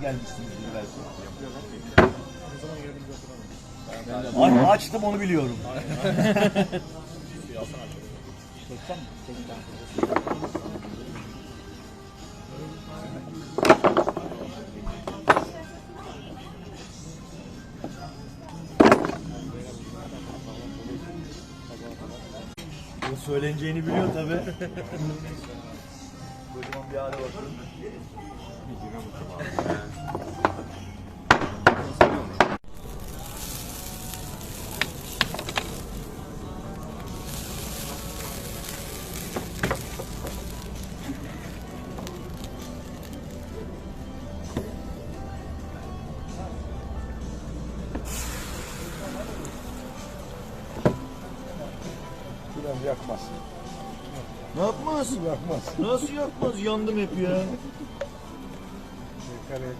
gelmişsinizdir belki. Ay, açtım onu biliyorum. O söyleneceğini biliyor tabi. Kocaman bir hale bakın. Biraz yakmaz. Ne yapmaz? Yakmaz. Nasıl yapmaz? Yandım hep ya. Yukarıya